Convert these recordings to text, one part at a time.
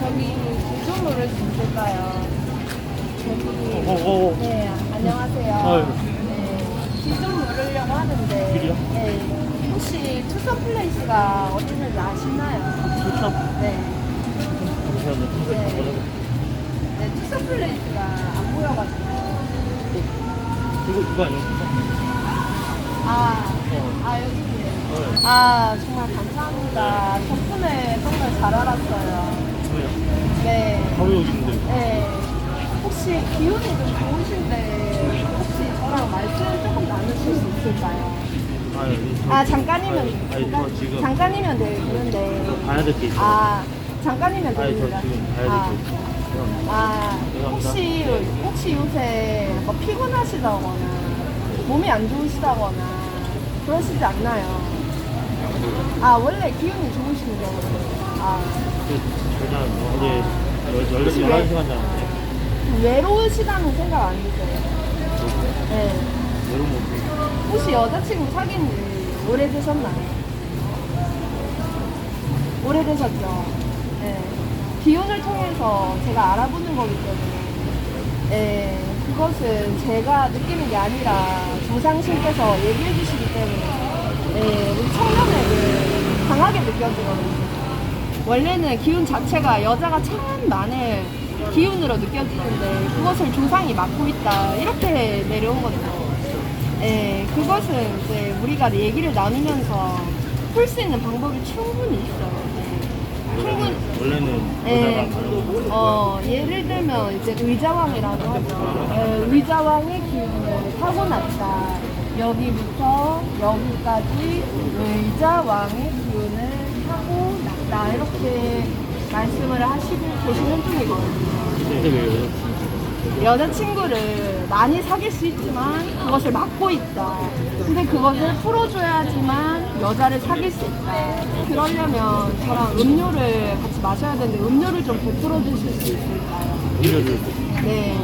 저기 좀 물을 수 있을까요? 저기 오오오. 네 안녕하세요. 아유. 네, 귀좀 물으려고 하는데? 네, 혹시 투썸 플레이스가 어디 있는지 아시나요? 추천. 네. 잠시만요. 네. 네, 투썸 플레이스가 안 보여가지고 이거 이거 아니었어? 아, 어. 아. 네. 아 정말 감사합니다. 덕분에 정말 잘 알았어요. 저요. 네. 바로 여기 있는데. 네. 혹시 기운이 좀 좋으신데 혹시 저랑 말씀 조금 나누실 수 있을까요? 아니, 저, 아 잠깐이면 아니, 아니, 잠깐, 저 지금 잠깐이면 되는데 봐야 될 게 있어요. 아 잠깐이면 아니, 저 됩니다. 지금 봐야 아, 될게 있어요. 아 죄송합니다. 혹시 혹시 요새 뭐 피곤하시다거나 몸이 안 좋으시다거나 그러시지 않나요? 아 원래 기운이 좋으신 경우는 아 일단 어제 열- 혹시 열- 왜- 11시간 잤는데 외로우시다는 생각 안 드세요? 네. 여름 못 혹시 여자친구 사귄 지 오래되셨나요? 오래되셨죠? 네. 기운을 통해서 제가 알아보는 거기 때문에 네, 그것은 제가 느끼는 게 아니라 조상신께서 얘기해 주시기 때문에 네, 우리 청년에게 강하게 느껴지거든요. 원래는 기운 자체가 여자가 참 많은 기운으로 느껴지는데 그것을 조상이 맡고 있다 이렇게 내려오거든요. 예, 그것은 이제 우리가 얘기를 나누면서 풀 수 있는 방법이 충분히 있어요. 네. 충분, 원래는 예, 가는 어, 예를 들면 이제 의자왕이라고 하죠. 예, 의자왕의 기운을 타고났다. 여기부터 여기까지 의자왕의 기운을 타고났다. 이렇게 말씀을 하시고 계시는 중이거든요. 근데 왜 여자친구? 여자친구를 많이 사귈 수 있지만 그것을 막고 있다. 근데 그것을 풀어줘야지만 여자를 사귈 수 있다. 그러려면 저랑 음료를 같이 마셔야 되는데 음료를 좀 베풀어 주실 수 있을까요? 음료를 네.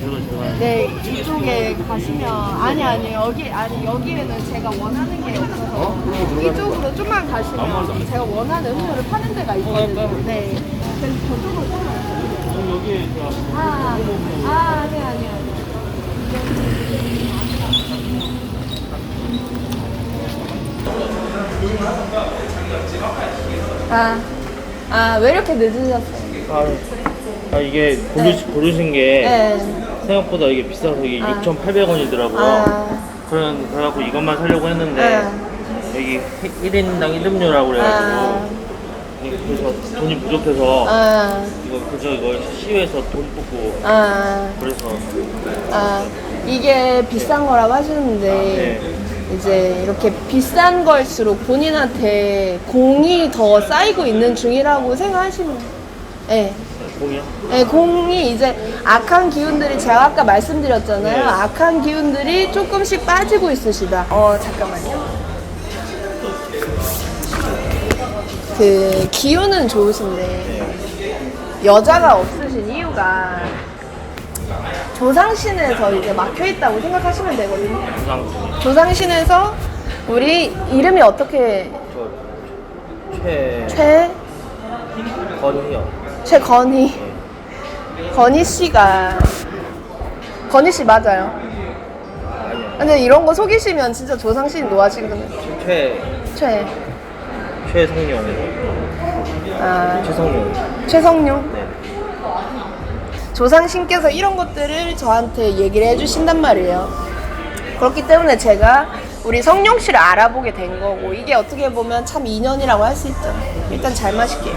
제가 제가 네, 이쪽에 가시면 아니 아니 여기 아니 여기에는 제가 원하는 게 없어서 이쪽으로 좀만 가시면 제가 원하는 음료를 파는 데가 있거든요. 네. 그래서 저쪽으로 좀만 그럼 여기에 아, 아, 네, 아니요, 아니요. 아, 아, 왜 이렇게 늦으셨어요? 아, 아 이게 고르시, 고르신 게 네. 생각보다 이게 비싸서 이게 아. 6,800원이더라고요. 아, 그런 그래갖고 이것만 사려고 했는데 네. 여기 1인당 1음료라고 그래가지고 아, 그래서 돈이 부족해서 아, 이거 그저 이거 시외에서 돈 뽑고 아, 그래서 아, 이게 비싼 거라고 하시는데, 네. 이제 이렇게 비싼 걸수록 본인한테 공이 더 쌓이고 있는 중이라고 생각하시면, 예. 공이요? 네, 공이 이제 악한 기운들이 제가 아까 말씀드렸잖아요. 네. 악한 기운들이 조금씩 빠지고 있으시다. 어, 잠깐만요. 그 기운은 좋으신데 여자가 없으신 이유가 조상신에서 이제 막혀 있다고 생각하시면 되거든요. 조상신에서 우리 이름이 어떻게? 저최 최? 건희요. 최건희. 건희 씨가 건희 씨 맞아요. 아니요. 근데 이런 거 속이시면 진짜 조상신 놓아지거든요. 최. 최 최성룡 아, 최성룡 최성룡 네 조상신께서 이런 것들을 저한테 얘기를 해주신단 말이에요. 그렇기 때문에 제가 우리 성룡 씨를 알아보게 된 거고 이게 어떻게 보면 참 인연이라고 할 수 있죠. 일단 잘 마실게요.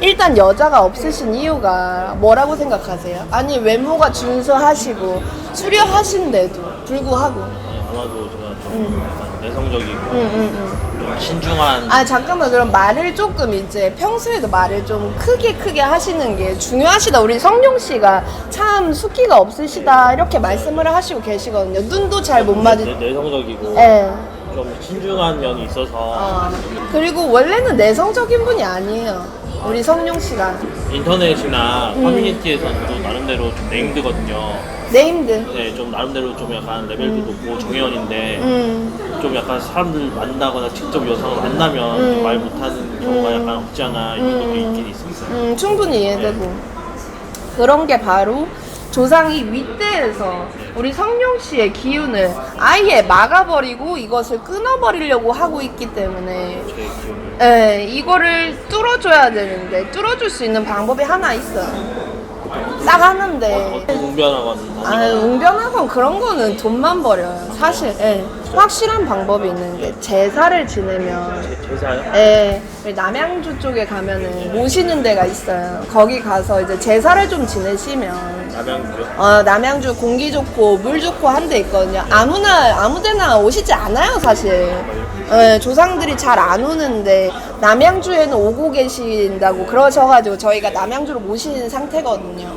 일단 여자가 없으신 이유가 뭐라고 생각하세요? 아니 외모가 준수하시고 수려하신데도 불구하고 네, 아마도 제가 좀 약간 내성적이고. 좀 신중한 아 잠깐만. 그럼 말을 조금 이제 평소에도 말을 좀 크게 크게 하시는 게 중요하시다. 우리 성룡 씨가 참 숫기가 없으시다. 이렇게 말씀을 하시고 계시거든요. 눈도 잘 못 맞으 내, 내성적이고 예. 좀 신중한 면이 있어서. 어. 그리고 원래는 내성적인 분이 아니에요 우리 성룡 씨가 인터넷이나 음. 커뮤니티에서는 또 나름대로 좀 네임드거든요. 네임드. 네, 좀 나름대로 좀 약간 레벨도 높고 정연인데 음. 좀 약간 사람들 만나거나 직접 여성을 만나면 음. 좀말 못하는 경우가 음. 약간 없지 않아 이런 것도 음. 있긴 있었어요. 음, 충분히 이해되고. 그런 게 바로 조상이 윗대에서 우리 성룡 씨의 기운을 아예 막아버리고 이것을 끊어버리려고 하고 있기 때문에. 예, 이거를 뚫어줘야 되는데 뚫어줄 수 있는 방법이 하나 있어요. 어떤 웅변하거나 아, 웅변하건 그런 거는 돈만 버려요. 사실 예, 확실한 방법이 있는 게 제사를 지내면 제, 제사요? 예, 우리 남양주 쪽에 가면은 모시는 데가 있어요. 거기 가서 이제 제사를 좀 지내시면 남양주 어, 남양주 공기 좋고 물 좋고 한 데 있거든요. 아무나 아무데나 오시지 않아요, 사실. 예, 조상들이 잘 안 오는데 남양주에는 오고 계신다고 그러셔가지고 저희가 남양주로 모시는 상태거든요.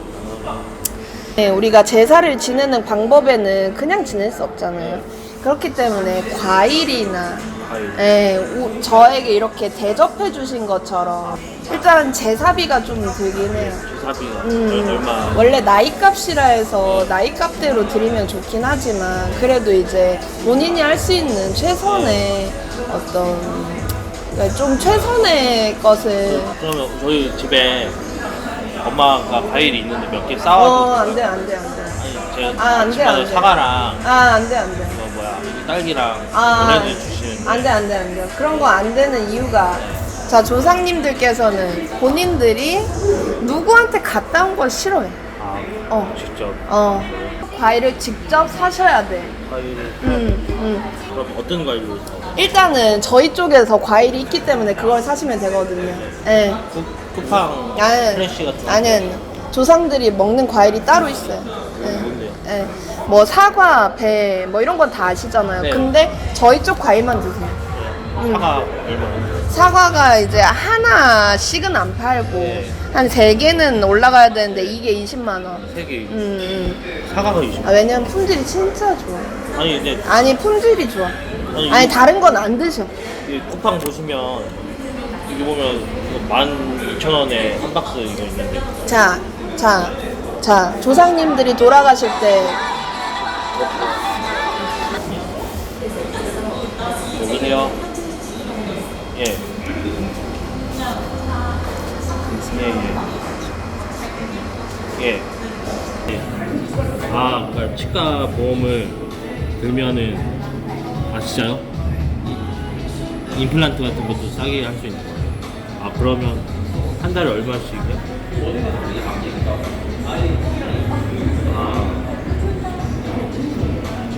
네, 우리가 제사를 지내는 방법에는 그냥 지낼 수 없잖아요. 그렇기 때문에 과일이나 과일 예, 우- 저에게 이렇게 대접해 주신 것처럼 일단 제사비가 좀 들긴 해요. 제사비가 음, 얼마 원래 나이값이라 해서 나이값대로 드리면 좋긴 하지만 그래도 이제 본인이 할 수 있는 최선의 어떤 그러니까 좀 최선의 것을 그러면 저희 집에 엄마가 과일이 있는데 몇개 어, 싸와도 안 돼, 안 돼, 안 돼. 아니 제가 아, 안 돼, 안 집안에 돼. 사과랑 아, 안 돼, 안 돼. 뭐 뭐야 딸기랑 아, 보내주시는데 안 돼, 안 돼, 안 돼. 그런 거 안 되는 이유가 자, 조상님들께서는 본인들이 누구한테 갔다 온 걸 싫어해. 아 어. 직접 어. 과일을 직접 사셔야 돼. 과일을 음, 음. 그럼 어떤 과일로 사? 일단은 저희 쪽에서 과일이 있기 때문에 그걸 사시면 되거든요. 예. 쿠, 쿠팡 아니, 프레쉬 같은 거 아니. 조상들이 먹는 과일이 따로 있어요. 예. 뭔데요? 예. 뭐 사과, 배, 뭐 이런 건 다 아시잖아요. 네. 근데 저희 쪽 과일만 드세요. 네. 사과 얼마? 사과가 이제 하나씩은 안 팔고 네. 한 세 개는 올라가야 되는데 이게 20만 원. 세개 음, 음. 사과가 20. 아, 왜냐면 품질이 진짜 좋아. 아니 근데 아니 품질이 좋아. 아니, 아니 다른 건 안 드셔. 이 쿠팡 보시면 이거 보면 12,000원에 한 박스 이거 있는데 자, 자, 자, 조상님들이 돌아가실 때 여기세요. 예. 예, 예. 예. 아, 그러니까 치과 보험을 들면은 아 진짜요? 이- 임플란트 같은 것도 싸게 할 수 있는 거예요. 아 그러면 한 달에 얼마씩이요? 아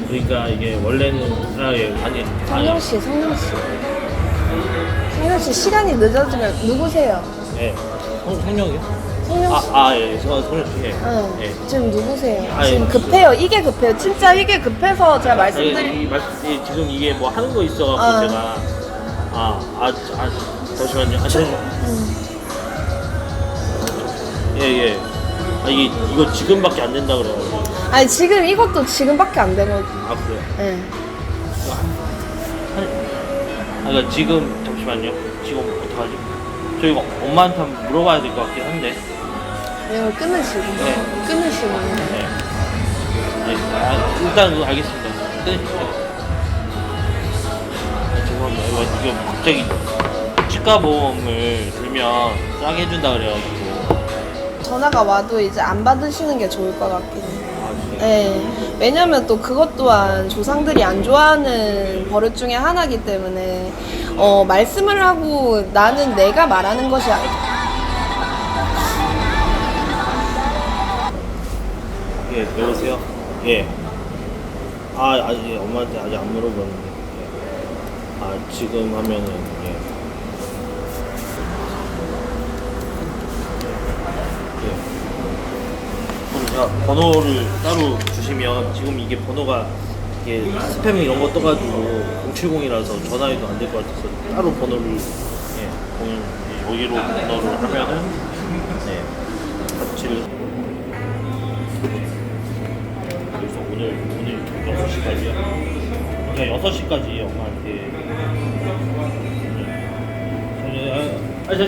그러니까 이게 원래는 아예 아니 성령 아니 씨, 성령 씨, 성령 씨 시간이 늦어지면 누구세요? 예 성, 성령이요? 성령 씨. 아아예 성령 예. 응. 예. 지금 누구세요? 아, 지금 예. 급해요. 이게 급해요. 진짜 이게 급해서 제가 아니, 말씀드릴. 이, 말, 이, 지금 이게 뭐 하는 거 있어갖고 어. 제가 아, 아, 아 잠시만요. 아, 잠시만요. 음. 예, 예. 아, 이게 이거 지금밖에 안 된다 그래가지고. 아니 지금 이것도 지금밖에 안 되거든. 아, 그래요? 예. 아, 그러니까 지금 잠시만요. 지금 어떡하지? 저 이거 엄마한테 한번 물어봐야 될 것 같긴 한데. 이거 끊으시고. 네. 끊으시고. 네. 네. 아, 일단 그거 알겠습니다. 끊으시죠. 아, 죄송합니다. 이거, 이거 갑자기 치과 보험을 들면 싸게 해준다 그래가지고. 전화가 와도 이제 안 받으시는 게 좋을 것 같긴 해요. 아, 진짜. 네. 왜냐면 또 그것 또한 조상들이 안 좋아하는 버릇 중에 하나이기 때문에 어, 말씀을 하고 나는 내가 말하는 것이 아니 예, 여보세요? 예. 아, 아직 예, 엄마한테 아직 안 물어봤는데. 예. 아, 지금 하면은, 예. 예. 그럼 제가 번호를 따로 주시면 지금 이게 번호가 이게 스팸 이런 거 떠가지고 070이라서 전화해도 안 될 것 같아서 따로 번호를 예, 공유, 예, 여기로 번호를 하면은 네, 같이 그래서 오늘 오늘 6시까지요? 그냥 6시까지 엄마한테 아, 아. 아니